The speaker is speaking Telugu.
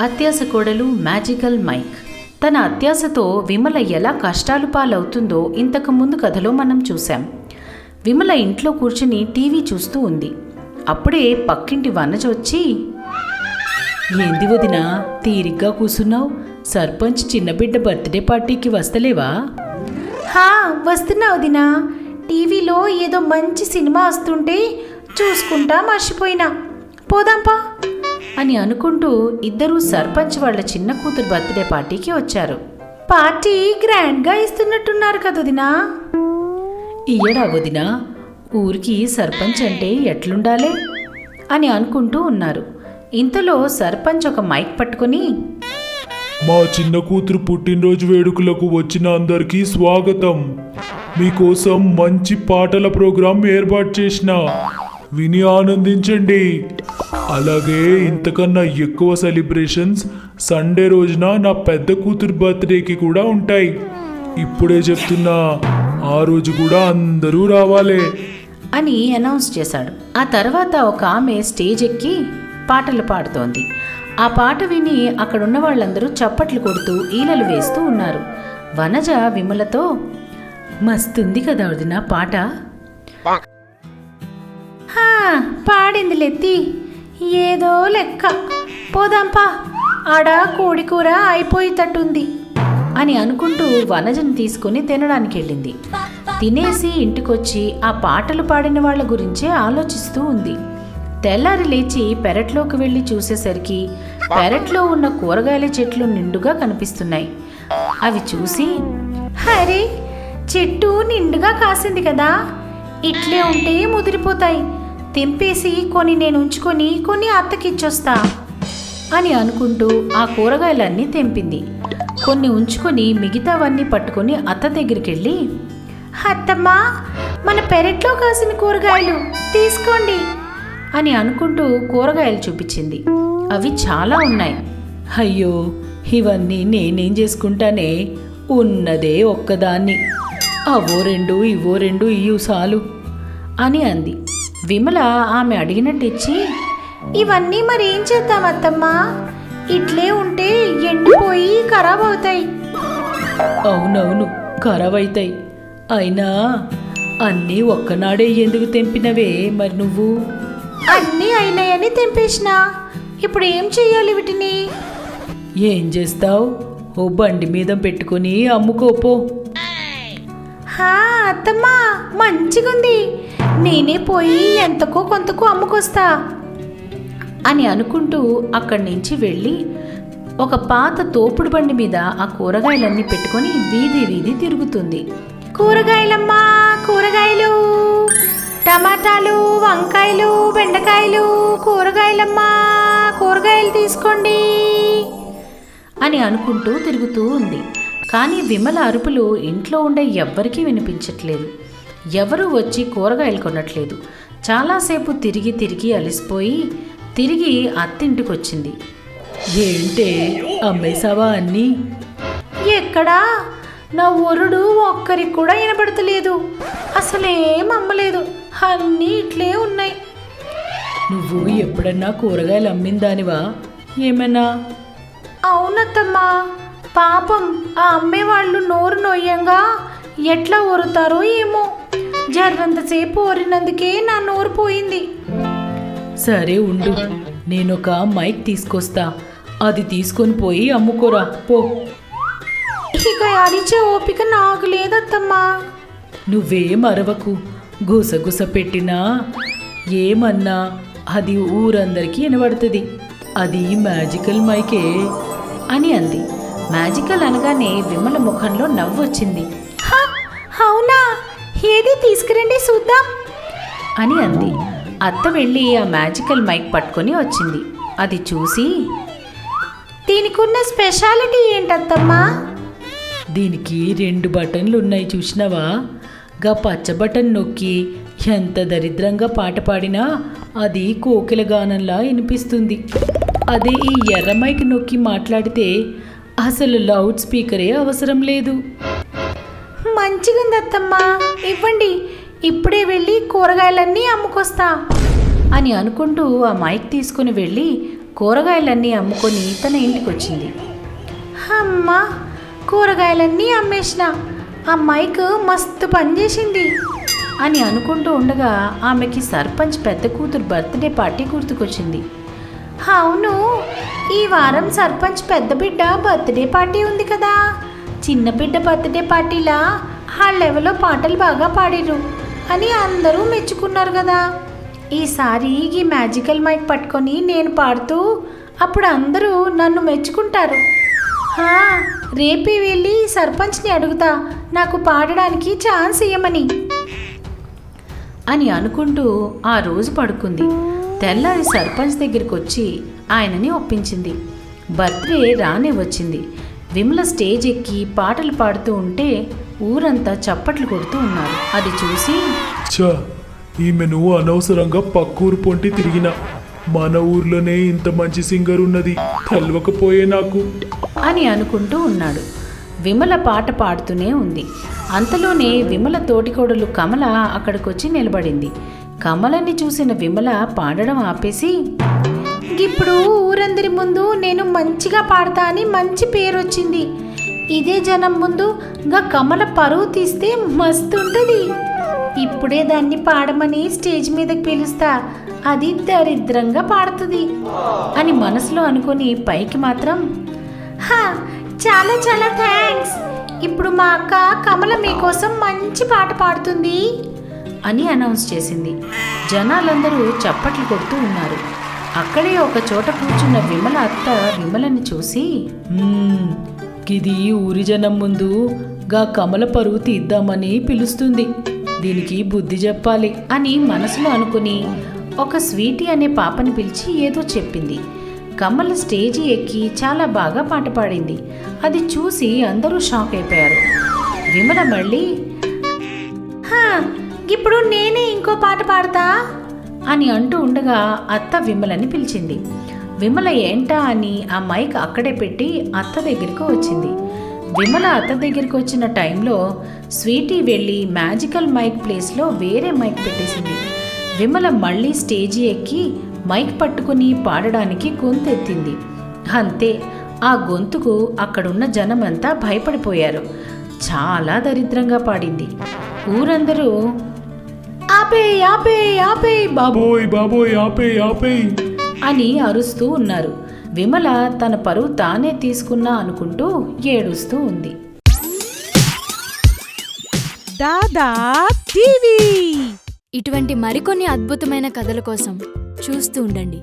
అత్యాస కోడలు మ్యాజికల్ మైక్. తన అత్యాసతో విమల ఎలా కష్టాలు పాలవుతుందో ఇంతకు ముందు కథలో మనం చూశాం. విమల ఇంట్లో కూర్చుని టీవీ చూస్తూ ఉంది. అప్పుడే పక్కింటి వనజ వచ్చి ఏంది వదినా తీరిగ్గా కూసున్నావు? సర్పంచ్ చిన్నబిడ్డ బర్త్డే పార్టీకి వస్తలేవా? హా వస్తున్నా వదినా. టీవీలో ఏదో మంచి సినిమా వస్తుంటే చూసుకుంటా మర్చిపోయినా. పోదాంపా అని అనుకుంటూ ఇద్దరూ సర్పంచ్ వాళ్ళ చిన్న కూతురు బర్త్డే పార్టీకి వచ్చారు. పార్టీ గ్రాండ్గా ఇస్తున్నట్టున్నారు కదా వదినా? ఇయ్యడా వదినా ఊరికి సర్పంచ్ అంటే ఎట్లుండాలే? అని అనుకుంటూ ఉన్నారు. ఇంతలో సర్పంచ్ ఒక మైక్ పట్టుకొని మా చిన్న కూతురు పుట్టినరోజు వేడుకలకు వచ్చిన అందరికీ స్వాగతం. మీకోసం మంచి పాటల ప్రోగ్రాం ఏర్పాటు చేసిన. విని ఆనందించండి. అలాగే ఇంతకన్నా ఎక్కువ సెలబ్రేషన్స్ సండే రోజున నా పెద్ద కూతురు బర్త్డేకి కూడా ఉంటాయి. ఇప్పుడే చెప్తున్నా ఆ రోజు కూడా అందరూ రావాలే. అని అనౌన్స్ చేశాడు. ఆ తర్వాత ఒక ఆమె స్టేజ్ ఎక్కి పాటలు పాడుతోంది. ఆ పాట విని అక్కడున్న వాళ్ళందరూ చప్పట్లు కొడుతూ ఈలలు వేస్తూ ఉన్నారు. వనజ విమలతో మస్తుంది కదా వదిన పాట? హా పాడింది లెత్తి ఏదో లెక్క. పోదాంపా ఆడ కోడి కూర అయిపోయేటట్టుంది అని అనుకుంటూ వనజను తీసుకుని తినడానికి వెళ్ళింది తినేసి ఇంటికొచ్చి ఆ పాటలు పాడిన వాళ్ళ గురించే ఆలోచిస్తూ ఉంది. తెల్లారి లేచి పెరట్లోకి వెళ్ళి చూసేసరికి పెరట్లో ఉన్న కూరగాయల చెట్లు నిండుగా కనిపిస్తున్నాయి. అవి చూసి హరే చెట్టు నిండుగా కాసింది కదా. ఇట్లే ఉంటే ముదిరిపోతాయి. తెంపేసి కొన్ని నేను ఉంచుకొని కొన్ని అత్తకిచ్చొస్తా అని అనుకుంటూ ఆ కూరగాయలన్నీ తెంపింది. కొన్ని ఉంచుకొని మిగతావన్నీ పట్టుకొని అత్త దగ్గరికి వెళ్ళి అత్తమ్మా మన పెరట్లో కాసిన కూరగాయలు తీసుకోండి అని అనుకుంటూ కూరగాయలు చూపించింది. అవి చాలా ఉన్నాయి. అయ్యో ఇవన్నీ నేనేం చేసుకుంటానే? ఉన్నదే ఒక్కదాన్ని. అవో రెండు ఇవో రెండు ఇయ్యు సాలు అని అంది. విమల ఆమె అడిగినట్టు ఇచ్చి ఇవన్నీ మరి ఏం చేద్దాం అత్తమ్మా? ఇట్లే ఉంటే ఎండిపోయి ఖరాబ్ అవుతాయి అవునవును ఖరాబ్ అవుతాయి అయినా అన్నీ ఒక్కనాడే ఎందుకు తెంపినవే మరి నువ్వు? అన్నీ అయినాయని తెంపేసిన. ఇప్పుడు ఏం చెయ్యాలి వీటిని? ఏం చేస్తావు? ఓ బండి మీద పెట్టుకొని అమ్ముకోపో. హా అత్తమ్మా మంచిగుంది. నేనే పోయి ఎంతకో కొంతకో అమ్ముకొస్తా. అని అనుకుంటూ అక్కడి నుంచి వెళ్ళి ఒక పాత తోపుడు బండి మీద ఆ కూరగాయలన్నీ పెట్టుకొని వీధి వీధి తిరుగుతుంది. కూరగాయలమ్మా కూరగాయలు టమాటాలు వంకాయలు బెండకాయలు కూరగాయలమ్మా కూరగాయలు తీసుకోండి అని అనుకుంటూ తిరుగుతూ ఉంది. కానీ విమల అరుపులు ఇంట్లో ఉండే ఎవ్వరికీ వినిపించట్లేదు. ఎవరూ వచ్చి కూరగాయలు కొనట్లేదు. చాలాసేపు తిరిగి తిరిగి అలసిపోయి తిరిగి అత్తింటికి వచ్చింది ఏంటే అమ్మేశావా అన్నీ? ఎక్కడా? నా ఒరుడు ఒక్కరికి కూడా వినపడతలేదు. అసలేం అమ్మలేదు. అన్నీ ఇట్లే ఉన్నాయి. నువ్వు ఎప్పుడన్నా కూరగాయలు అమ్మిందానివా? ఏమన్నా? అవునత్తమ్మా. పాపం ఆ అమ్మేవాళ్ళు నోరు నొయ్యంగా ఎట్లా ఒరుతారో ఏమో. జర్రంతసేపు ఒరినందుకే నా నోరు పోయింది. సరే ఉండు నేనొక మైక్ తీసుకొస్తా. అది తీసుకొని పోయి అమ్ముకోరా పో. ఇక అరిచే ఓపిక నాకు లేదత్తమ్మా. నువ్వేం అరవకు గుసగుస పెట్టినా ఏమన్నా అది ఊరందరికీ వినబడుతుంది. అది మ్యాజికల్ మైకే. అని అంది. మ్యాజికల్ అనగానే విమల ముఖంలో నవ్వు వచ్చింది హ, అవునా? చూద్దాం. అని అంది. అత్త వెళ్ళి ఆ మ్యాజికల్ మైక్ పట్టుకొని వచ్చింది. అది చూసి దీనికున్న స్పెషాలిటీ ఏంటత్తమ్మా? దీనికి రెండు బటన్లు ఉన్నాయి చూసినావా? గా పచ్చ బటన్ నొక్కి ఎంత దరిద్రంగా పాట పాడినా అది కోకిల గానంలా వినిపిస్తుంది. అదే ఈ ఎర్ర మైక్ నొక్కి మాట్లాడితే అసలు లౌడ్ స్పీకరే అవసరం లేదు. మంచిగుంది అత్తమ్మా ఇవ్వండి ఇప్పుడే వెళ్ళి కూరగాయలన్నీ అమ్ముకొస్తా. అని అనుకుంటూ ఆ మైక్ తీసుకుని వెళ్ళి కూరగాయలన్నీ అమ్ముకొని తన ఇంటికి వచ్చింది అమ్మా కూరగాయలన్నీ అమ్మేసిన. అమ్మాయికి మస్తు పని చేసింది అని అనుకుంటూ ఉండగా ఆమెకి సర్పంచ్ పెద్ద కూతురు బర్త్డే పార్టీ గుర్తుకొచ్చింది. అవును ఈ వారం సర్పంచ్ పెద్ద బిడ్డ బర్త్డే పార్టీ ఉంది కదా. చిన్న బిడ్డ బర్త్డే పార్టీలా ఆ లెవెల్లో పాటలు బాగా పాడిరు అని అందరూ మెచ్చుకున్నారు కదా. ఈసారి ఈ మ్యాజికల్ మైక్ పట్టుకొని నేను పాడుతూ అప్పుడు అందరూ నన్ను మెచ్చుకుంటారు. రేపే వెళ్ళి సర్పంచ్ని అడుగుతా నాకు పాడడానికి ఛాన్స్ ఇయ్యమని. అని అనుకుంటూ ఆ రోజు పడుకుంది. తెల్లారి సర్పంచ్ దగ్గరికి వచ్చి ఆయనని ఒప్పించింది. బర్త్డే రానే వచ్చింది. విమల స్టేజ్ ఎక్కి పాటలు పాడుతూ ఉంటే ఊరంతా చప్పట్లు కొడుతూ ఉన్నారు. అది చూసి ఛ ఈమెను అనవసరంగా పక్కూరు పొంటి తిరిగిన. మన ఊర్లోనే ఇంత మంచి సింగర్ ఉన్నది. తెలవకపోయే నాకు. అని అనుకుంటూ ఉన్నాడు. విమల పాట పాడుతూనే ఉంది. అంతలోనే విమల తోటికోడలు కమల అక్కడికొచ్చి నిలబడింది. కమలని చూసిన విమల పాడడం ఆపేసి ఇప్పుడు ఊరందరి ముందు నేను మంచిగా పాడతా అని మంచి పేరు వచ్చింది ఇదే జనం ముందు గా కమల పరువు తీస్తే మస్తుంటుంది. ఇప్పుడే దాన్ని పాడమని స్టేజ్ మీదకి పిలుస్తా అది దరిద్రంగా పాడుతుంది అని మనసులో అనుకుని పైకి మాత్రం హా, చాలా చాలా థ్యాంక్స్. ఇప్పుడు మా అక్క కమల మీకోసం మంచి పాట పాడుతుంది అని అనౌన్స్ చేసింది. జనాలందరూ చప్పట్లు కొడుతూ ఉన్నారు. అక్కడే ఒక చోట కూర్చున్న విమల అత్త విమలని చూసి గిది ఊరి జనం ముందు గా కమల పరువు తీద్దామని పిలుస్తుంది. దీనికి బుద్ధి చెప్పాలి అని మనసులో అనుకుని ఒక స్వీటీ అనే పాపని పిలిచి ఏదో చెప్పింది. కమల స్టేజి ఎక్కి చాలా బాగా పాట పాడింది. అది చూసి అందరూ షాక్ అయిపోయారు. విమల మళ్ళీ హా, ఇప్పుడు నేనే ఇంకో పాట పాడతా? అని అంటూ ఉండగా అత్త విమలని పిలిచింది. విమల ఏంటా అని ఆ మైక్ అక్కడే పెట్టి అత్త దగ్గరికి వచ్చింది. విమల అత్త దగ్గరికి వచ్చిన టైంలో స్వీటీ వెళ్ళి మ్యాజికల్ మైక్ ప్లేస్లో వేరే మైక్ పెట్టేసింది. విమల మళ్ళీ స్టేజి ఎక్కి మైక్ పట్టుకుని పాడడానికి గొంతెత్తింది. అంతే ఆ గొంతుకు అక్కడున్న జనమంతా భయపడిపోయారు. చాలా దరిద్రంగా పాడింది. ఊరందరూ ఆపే ఆపే ఆపే బాబోయ్ బాబోయ్ ఆపే ఆపే అని అరుస్తూ ఉన్నారు. విమల తన పరువు తానే తీసుకున్నా అనుకుంటూ ఏడుస్తూ ఉంది. దాదా టీవీ. ఇటువంటి మరికొన్ని అద్భుతమైన కథల కోసం చూస్తూ ఉండండి.